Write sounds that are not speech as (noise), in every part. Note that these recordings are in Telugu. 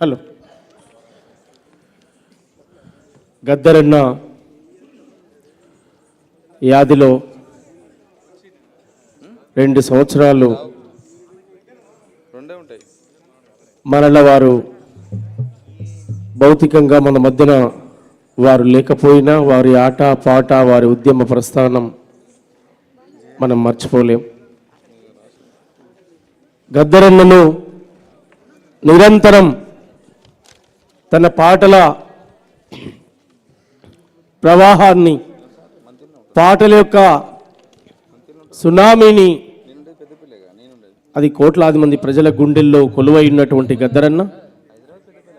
హలో. గద్దరన్న యాదిలో రెండు సంవత్సరాలు మనల వారు భౌతికంగా మన మధ్యన వారు లేకపోయినా వారి ఆట పాట వారి ఉద్యమ ప్రస్థానం మనం మర్చిపోలేం. గద్దరన్నను నిరంతరం తన పాటల ప్రవాహాన్ని పాటల యొక్క సునామీని అది కోట్లాది మంది ప్రజల గుండెల్లో కొలువై ఉన్నటువంటి గద్దరన్న.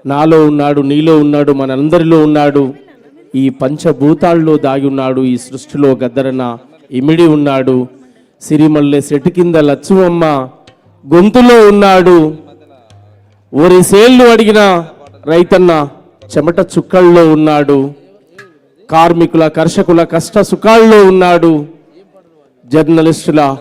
నాలో ఉన్నాడు నీలో ఉన్నాడు మనందరిలో ఉన్నాడు. ఈ పంచభూతాల్లో దాగి ఉన్నాడు ఈ సృష్టిలో గద్దరన్న. ఇమిడి ఉన్నాడు. సిరిమల్లె సెటు కింద లచ్చువమ్మ. గొంతులో ఉన్నాడు. సేళ్ళు అడిగిన రైతన్న చెమట చుక్కల్లో ఉన్నాడు. కార్మికుల కర్షకుల కష్ట సుఖాల్లో ఉన్నాడు. జర్నలిస్టుల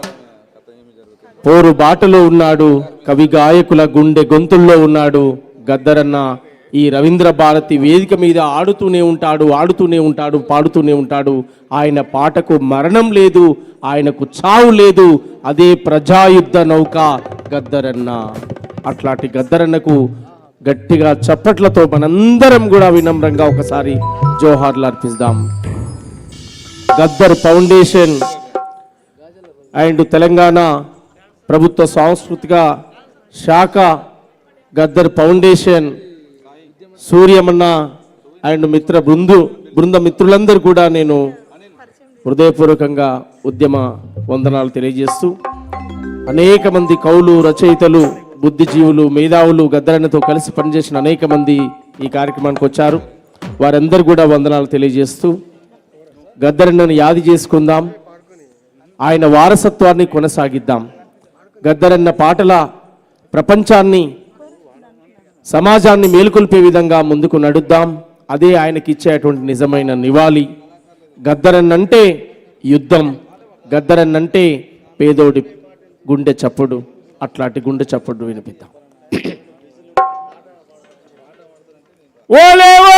పోరు బాటలో ఉన్నాడు. కవి గాయకుల గుండె గొంతుల్లో ఉన్నాడు. గద్దరన్న ఈ రవీంద్ర భారతి వేదిక మీద ఆడుతూనే ఉంటాడు ఆడుతూనే ఉంటాడు పాడుతూనే ఉంటాడు. ఆయన పాటకు మరణం లేదు. ఆయనకు చావు లేదు. అదే ప్రజాయుద్ధ నౌక గద్దరన్న. అట్లాంటి గద్దరన్నకు గట్టిగా చప్పట్లతో మనందరం కూడా వినమ్రంగా ఒకసారి జోహార్లు అర్పిస్తాం గద్దర్ ఫౌండేషన్ అండ్ తెలంగాణ ప్రభుత్వ సాంస్కృతిక శాఖ గద్దర్ ఫౌండేషన్ సూర్యమన్న అండ్ మిత్ర బృందు బృంద మిత్రులందరూ కూడా నేను హృదయపూర్వకంగా ఉద్యమ వందనాలు తెలియజేస్తూ అనేక మంది కవులు రచయితలు బుద్ధిజీవులు మేధావులు గద్దరన్నతో కలిసి పనిచేసిన అనేక మంది ఈ కార్యక్రమానికి వచ్చారు. వారందరూ కూడా వందనాలు తెలియజేస్తూ గద్దరన్నను యాది చేసుకుందాం. ఆయన వారసత్వాన్ని కొనసాగిద్దాం. గద్దరన్న పాటల ప్రపంచాన్ని సమాజాన్ని మేలుకొల్పే విధంగా ముందుకు నడుద్దాం. అదే ఆయనకిచ్చేటువంటి నిజమైన నివాళి. గద్దరన్నంటే యుద్ధం గద్దరన్నంటే పేదోడి గుండె చప్పుడు అట్లాంటి గుండె చప్పుడు వినిపిద్దాం. (clears throat) ఓలేవో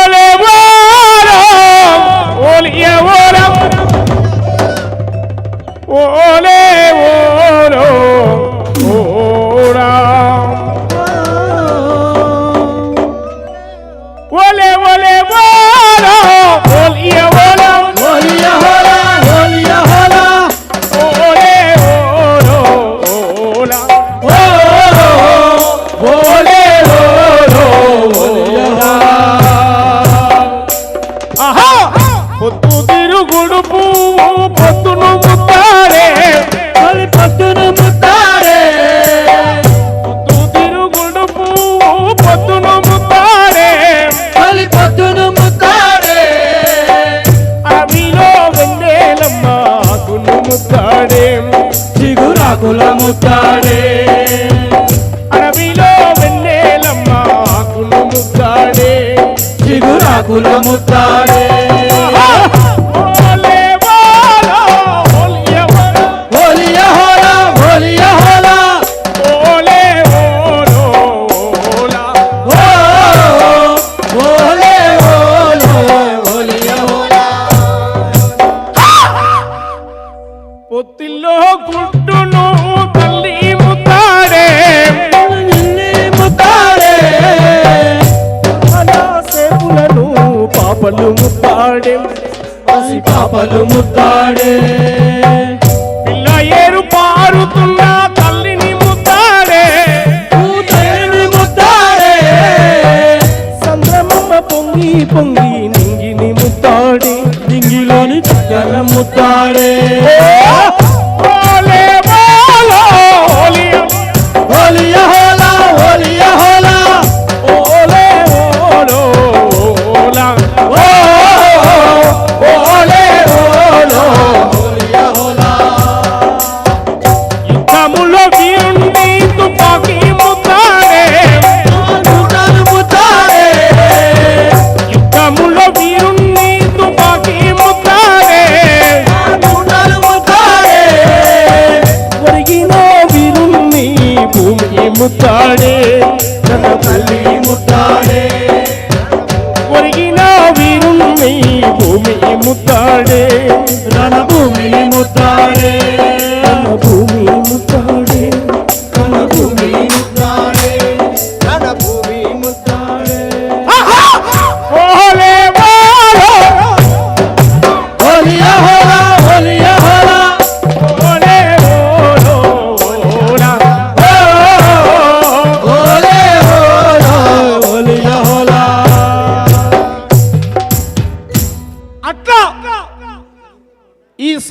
பொங்க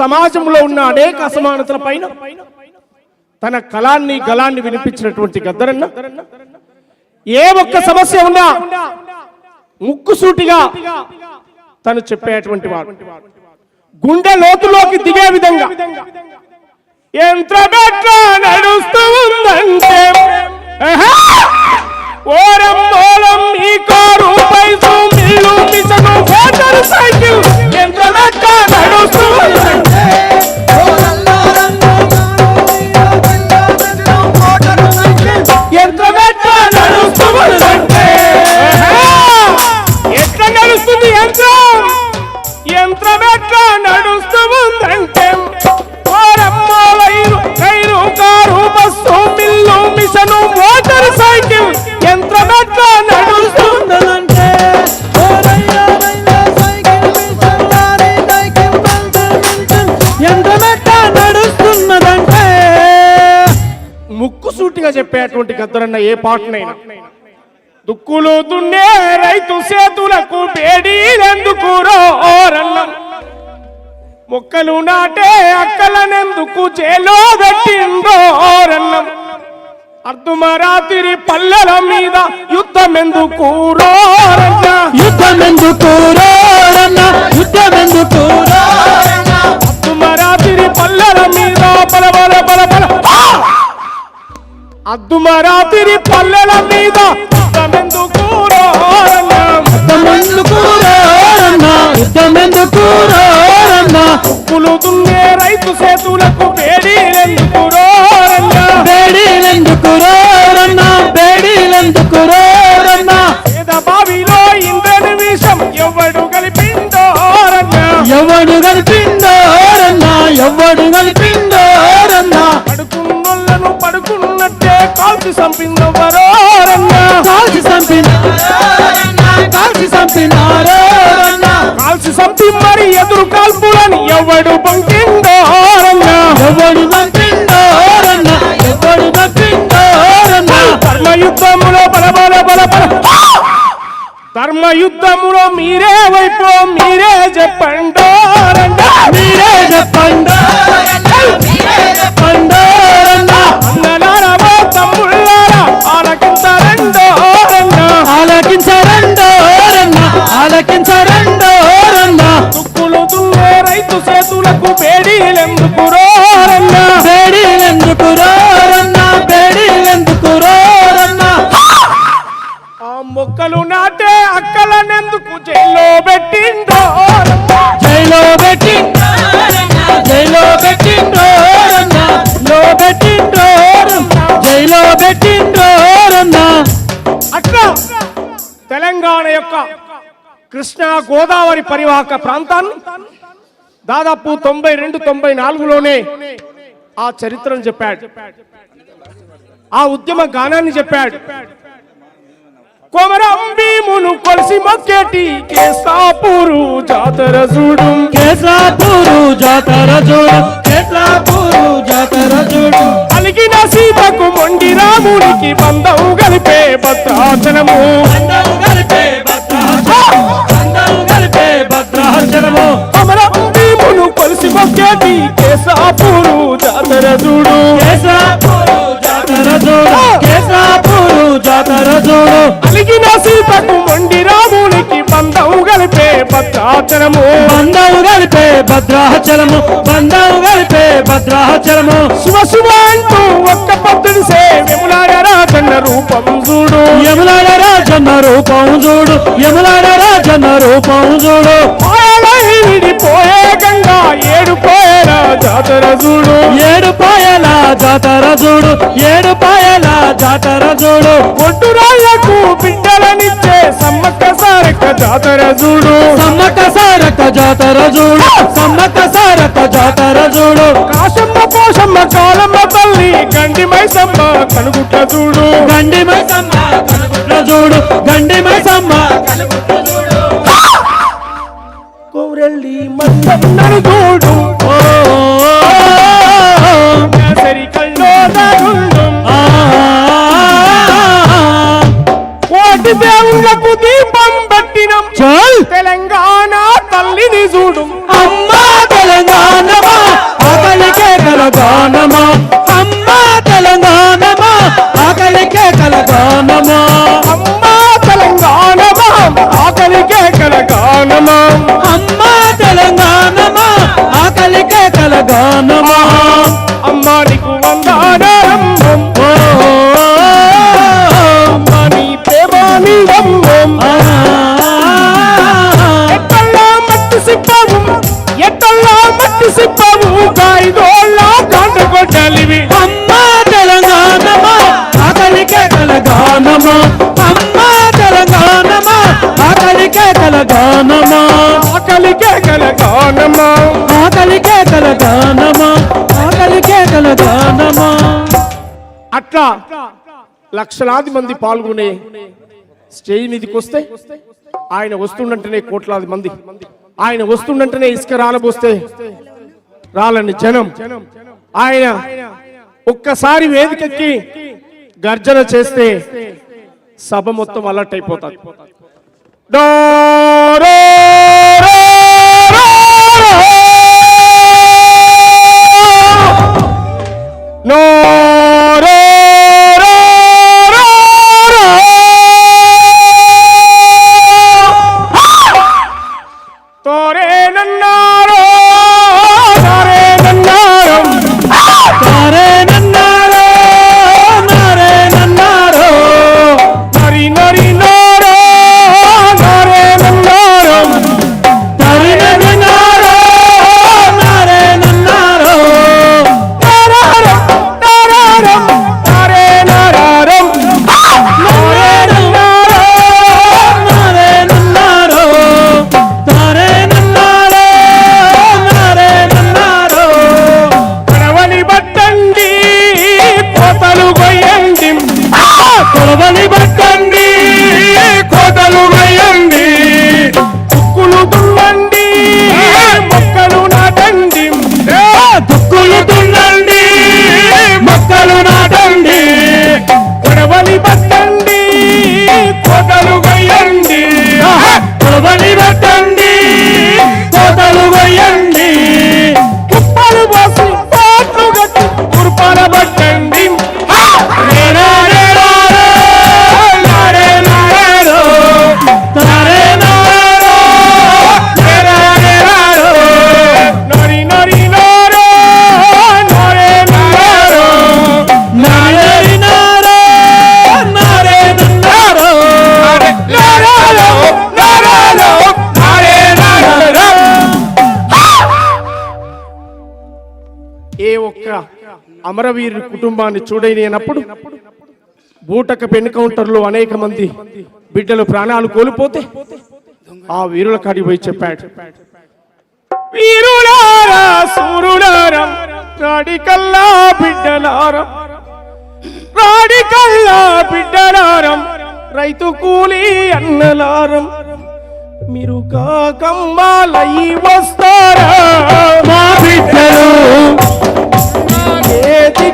సమాజంలో ఉన్న అనేక అసమానతల పైన తన కళాన్ని గలాన్ని వినిపించినటువంటి గద్దరన్న ఏ ఒక్క సమస్య ఉన్నా ముక్కుసూటిగా తను చెప్పేటువంటి వాడు. గుండె లోతులోకి దిగే విధంగా ఎంత నడుస్తూ ఉందంటే సూటిగా చెప్పేటువంటి గద్దరన్న ఏ పాటనైనా. దుక్కులు దున్నే రైతు చేతులకు బేడీలెందుకు రోరన్నం మొక్కలు నాటే అక్కలనెందుకు చేలో పెట్టిండోరన్నం అర్ధమరాత్రి పల్లెల మీద యుద్ధమెందుకు రోరన్న యుద్ధమెందుకు రోరన్న యుద్ధమెందుకు అర్ధమరాత్రి పల్లెల మీద బల బల బల బల అద్దుమరాత్రి పల్లెల మీద యుద్ధమెందుకు రోరన్న? యుద్ధమెందుకు రోరన్న? యుద్ధమెందుకు రోరన్న? పులు దున్నే రైతు చేతులకు రోరన్న? పేద బావిలో ఇంద్రని విషం ఎవడు కలిపిండోరన్న ఎవడు కలిపిండోరన్న ఎవడు కాల్చి కాల్చి కాల్చి చంపి మరి ఎదురు కాల్పులని ఎవడు పంపిండోరన్న ఎవడు చంపిండోరన్న ఎవడు చంపిండోరన్న ధర్మ యుద్ధములో బల బల బల బల. ధర్మ యుద్ధములో మీరే వైపు మీరే చెప్పండోరన్న. మీరే చెప్పండోరన్న రోరన్న ఆ మొక్కలు నాటే అక్కలనెందుకు జైల్లో పెట్టిండోరన్న జైలో పెట్టిండోరన్న జైలో పెట్టిండోరన్న లో పెట్టిండోరన్న జైలో పెట్టిండోరన్న అట్లా తెలంగాణ యొక్క కృష్ణా గోదావరి పరివాహక ప్రాంతాన్ని దాదాపు తొంభై రెండు తొంభై నాలుగులోనే ఆ చరిత్రను చెప్పాడు. ఆ ఉద్యమ గానాన్ని చెప్పాడు. కొమరం భీమును కొలిసి మొక్కేటి కేసాపూరు జాతర చూడు. కేసాపూరు జాతర చూడు. కేసాపూరు జాతర చూడు. అలిగిన సీతకు మొండి రామునికి బంధం కలిపే భద్రాచలము మొక్కేటి కేసాపూరు జాతర చూడు. కేసాపూరు జాతర చూడు. కేసాపూరు జాతర చూడు. అలిగిన సీతకు మొండి రామునికి బంధం కలిపే భద్రాచలము. బంధవు కలిపే భద్రాచలము. బంధవు కలిపే భద్రాచలము. శివ శివ అంటూ ఒక్క పద్ధతి సేవ్యములాడ రాజన్న రూపం చూడు. యములాడ రాజన్న రూపం చూడు. యములాడ రాజన్న రూపం చూడు. విడిపోయే గంగా ఏడు పోయేరా జాతర చూడు ఏడు పాయల జాతర చూడు ఏడు పాయల జాతర చూడు ఒడ్డు రాళ్ళకు బిడ్డలనిచ్చే సమ్మక్క సారక్క జాతర చూడు సమ్మక్క సారక్క జాతర చూడు సమ్మక్క సారక్క జాతర చూడు కాశమ్మ పోషమ్మ కాలమ్మ తల్లి గండి మైసమ్మ కనుగుట్ల చూడు గండి మైసమ్మ కనుగుడ్ల చూడు గండి మైసమ్మ కనుగుడ్ల చూడు కోరెల్లి మల్లన్నను దేవుళ్ళకు దీపం పట్టినం చల్ తెలంగాణ ఆకలికే కలగానమా ఆకలికే కలగానమా ఆకలికే కలగానమా అట్లా లక్షలాది మంది పాల్గొనే స్టేజ్ మీదకి వస్తే ఆయన వస్తుండంటేనే కోట్లాది మంది. ఆయన వస్తుండంటేనే ఇసుక రాలబోస్తే రాలని జనం. ఆయన ఒక్కసారి వేదికెక్కి గర్జన చేస్తే సభ మొత్తం అలర్ట్ అయిపోతుంది. డోరో No! అమరవీరు కుటుంబాన్ని చూడలేనప్పుడు బూటక పెన్ కౌంటర్లో అనేక మంది బిడ్డలు ప్రాణాలు కోల్పోతే ఆ వీరుల కాడికి పోయి చెప్పాడు. వీరులారా సూరులారా రాడికల్లా బిడ్డలారం రాడికల్లా బిడ్డలారం రైతు కూలి అన్నలారం మీరు కాకంబాలయ్యి వస్తారా? మా బిడ్డలు ఏ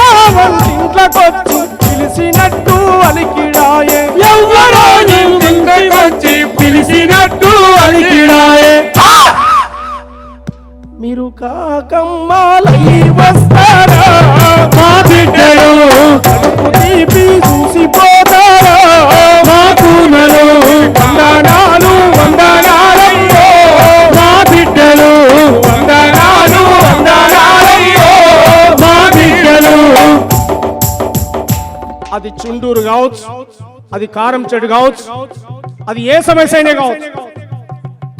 కాకమ్మాలై వస్తారా? మా బిడ్డలు కడుపు తీపి చూసిపోతారా? మా కూనలు వందనాలు వందనాలయ్యో. మా బిడ్డలు వందనాలు వందనాలయ్యో. మా బిడ్డలు. అది చుండూరు కావచ్చు అది కారం చెడు కావచ్చు అది ఏ సమస్య అయినా కావచ్చు.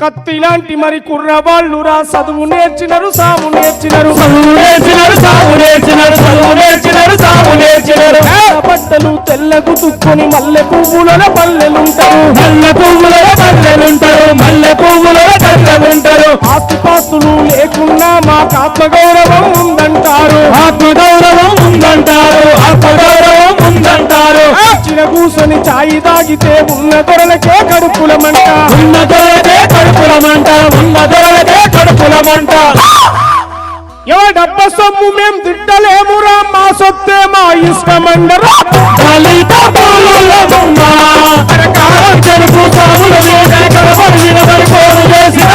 కత్తి లాంటి మరి కుర్రవాళ్ళు రా చదువు నేర్చినరు సాము నేర్చినరు. చదువు నేర్చినారు సాగు నేర్చినారు చదువు నేర్చినారు సాగు నేర్చినారు. బట్టలు తెల్లకు తుక్కుని మల్లె పువ్వుల పల్లెలుంటారు. మల్లె పువ్వులలో మల్లెలుంటారు మల్లె పువ్వులలో కళ్ళలుంటారు ఆస్తిపాస్తులు లేకున్నా మాకు ఆత్మగౌరవం ఉందంటారు. ఆత్మగౌరవం ఉందంటారు ఆత్మగౌరవం ఉందంటారు. కూసని చాయి తాగితే ఉన్న దొరలకే కడుపులమంట. ఉన్న దొరలకే కడుపులమంట ఉన్న దొరలకే కడుపులమంట ఎవరి డబ్బ సొమ్ము మేం తిట్టలేమురా మా సొత్తే మా ఇష్టమండరా. దళిత చెరుకు కడపడి చేసిన.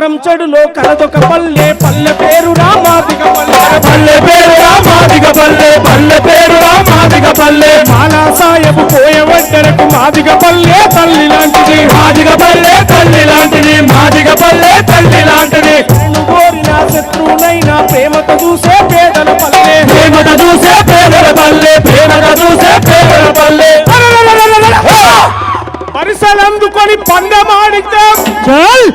కారం చెడులో కలదొక పల్లె పల్లె పేరు రామాదిగ పల్లె. పల్లె పేరు మాదిగ పల్లె పల్లె పేరు మాదిగ పల్లె. మాలా సాయబు పోయవడ్డరకు మాదిగ పల్లె తల్లి లాంటిది. మాదిగ పల్లె తల్లి లాంటిది మాదిగ పల్లె తల్లి లాంటిది. కోరిన శత్రువునైనా ప్రేమతో చూసే పేదల పల్లె. ప్రేమట చూసే పేదల పల్లె ప్రేమట చూసే పేదల పల్లె. పరిసలందుకొని పందెమాడితే చల్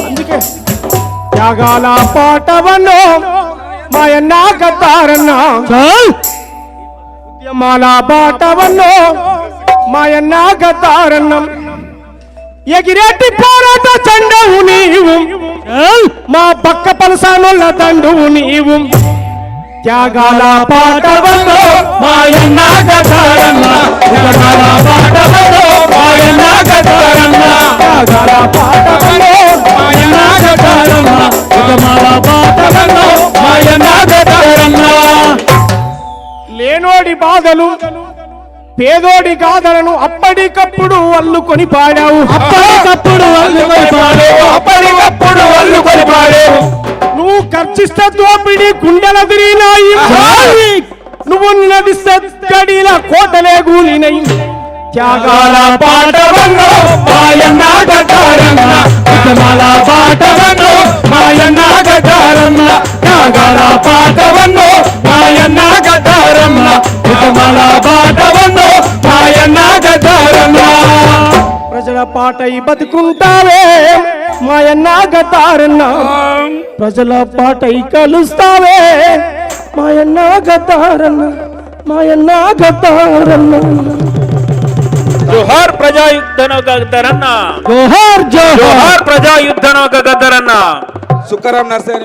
అందుకే త్యాగాల పాటవన్నో మాయన్న గద్దారన్న ఉద్యమాల బాటవన్నో మాయన్న గద్దారన్నం ఎగిరేటి పోరాట చండవు నీవు. మా పక్క పలసానుల దండువు నీవు. త్యాగాల పాటవన్నో మాయన్న గతారన్న ఉదగాల పాటవలో మాయన్న గతారన్న త్యాగాల పాటవన్నో మాయన్న గతారన్న ఉదమాల పాటవలో మాయన్న గతారన్న లేనోడి బాధలు పేదోడి గాథలను అప్పటికప్పుడు అల్లుకొని పాడావు. అప్పటికప్పుడు అప్పటికప్పుడు వాళ్ళు కొలిపాడు నువ్వు ఖర్చిస్తే దోపిడి గుండెల తిరిగినాయి. నువ్వు గడిల కోటలే గూలినై. త్యాగాల త్యాగాల పాటై బతుకుంటావే మాయన్న గతారన్న ప్రజల పాటై కలుస్తావే మాయన్న గతారన్న మాయన్న గతారన్న జోహార్ ప్రజాయుద్ధన గద్దరన్న జోహార్ జోహార్. ప్రజాయుద్ధన గద్దరన్న సుక్కరాం నర్సయ్య